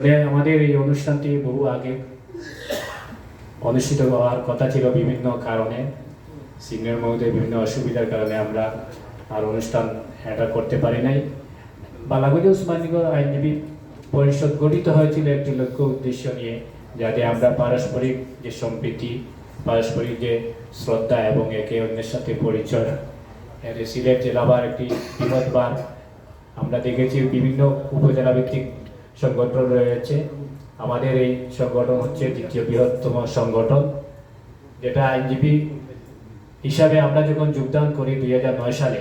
আমাদের এই অনুষ্ঠানটি বহু আগে অনুষ্ঠিত হওয়ার কথা ছিল বিভিন্ন কারণে। সিনিয়র মহোদয় বিভিন্ন অসুবিধার কারণে আমরা আর অনুষ্ঠান এটা করতে পারি নাই। বালাগুড়ি উসমানীগঞ্জ আইনজীবী পরিষদ গঠিত হয়েছিল একটি লক্ষ্য উদ্দেশ্য নিয়ে, যাতে আমরা পারস্পরিক যে সম্প্রীতি, পারস্পরিক যে শ্রদ্ধা এবং একে অন্যের সাথে পরিচয় সিলেট জেলাবার একটি বৃহৎবার আমরা দেখেছি বিভিন্ন উপজেলা ভিত্তিক সংগঠন রয়েছে। আমাদের এই সংগঠন হচ্ছে দ্বিতীয় বৃহত্তম সংগঠন, যেটা আইনজীবী হিসাবে আমরা যখন যোগদান করি দুই হাজার নয় সালে,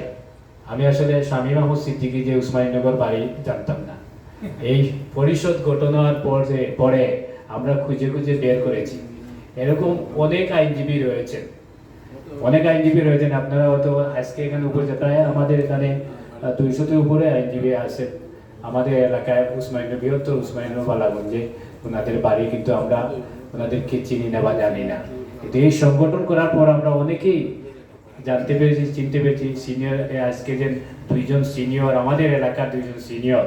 আমি আসলে স্বামী মাহমুদ সিদ্দিকি যে উসমানীনগর বাড়ি জানতাম না। এই পরিষদ ঘটনার পরে পরে আমরা খুঁজে খুঁজে বের করেছি। এরকম অনেক আইনজীবী রয়েছেন। অনেক আইনজীবী রয়েছেন, আপনারা হয়তো আজকে এখানে উপরে প্রায় আমাদের এখানে দুইশোটির উপরে আইনজীবী আছেন। আমাদের এলাকায় উসমাইন বৃহত্তর উসমাইন বালাগঞ্জে ওনাদের বাড়ি কিন্তু আমরা ওনাদেরকে চিনি না বা জানি না। কিন্তু এই সংগঠন করার পর আমরা অনেকেই জানতে পেরেছি, চিনতে পেরেছি সিনিয়র আজকে যে দুইজন সিনিয়র আমাদের এলাকার দুইজন সিনিয়র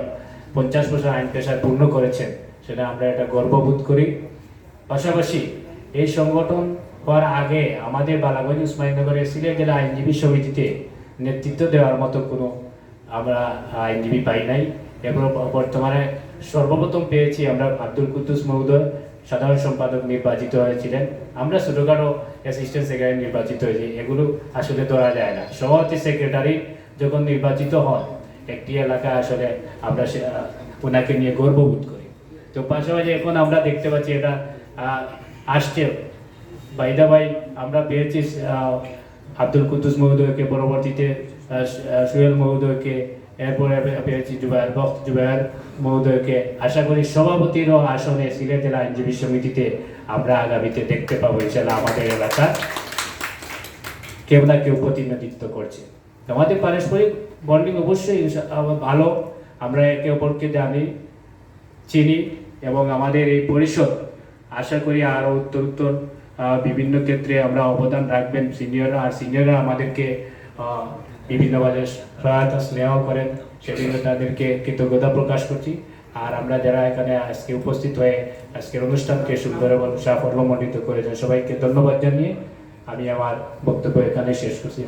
পঞ্চাশ বছর আইন পেশায় পূর্ণ করেছেন, সেটা আমরা এটা গর্ববোধ করি। পাশাপাশি এই সংগঠন হওয়ার আগে আমাদের বালাগঞ্জ উসমানীনগরের সিলেট জেলা আইনজীবী সমিতিতে নেতৃত্ব দেওয়ার মতো কোনো আমরা আইনজীবী পাই নাই। এবং বর্তমানে সর্বপ্রথম পেয়েছি আমরা আব্দুল কুদ্দুস মহোদয়, সাধারণ সম্পাদক নির্বাচিত হয়েছিলেন। আমরা ছোটোখাটো অ্যাসিস্ট্যান্ট সেক্রেটারি নির্বাচিত হয়েছি। এগুলো আসলে ধরা যায় না। সভাপতি সেক্রেটারি যখন নির্বাচিত হন, একটি এলাকা আসলে আমরা ওনাকে নিয়ে গর্ববোধ করি। তো পাশাপাশি এখন আমরা দেখতে পাচ্ছি এটা আসছে। বাইদা ভাই আমরা পেয়েছি আব্দুল কুদ্দুস মহোদয়কে, পরবর্তীতে সুহেল মহোদয়কে এরপরে পেয়েছি জুবায়ের বক্ত জুবায়ের মহোদয়কে। আশা করি সভাপতিরও আসনে সিলেট জেলা আইনজীবী সমিতিতে আমরা আগামীতে দেখতে পাবো ইনশাল্লাহ আমাদের এলাকা। কেউ না কেউ প্রতিনিধিত্ব করছে। আমাদের পারস্পরিক বন্ডিং অবশ্যই ভালো। আমরা একে অপরকে জানি, চিনি, এবং আমাদের এই পরিষদ আশা করি আরও উত্তর উত্তর বিভিন্ন ক্ষেত্রে আমরা অবদান রাখবেন। সিনিয়ররা আর সিনিয়ররা আমাদেরকে বিভিন্নভাবে সহায়তা স্নেহ করেন, সেজন্য তাদেরকে কৃতজ্ঞতা প্রকাশ করছি। আর আমরা যারা এখানে আজকে উপস্থিত হয়ে আজকের অনুষ্ঠানকে সুন্দর এবং সাফল্যমণ্ডিত করেছেন, সবাইকে ধন্যবাদ জানিয়ে আমি আমার বক্তব্য এখানে শেষ করছি।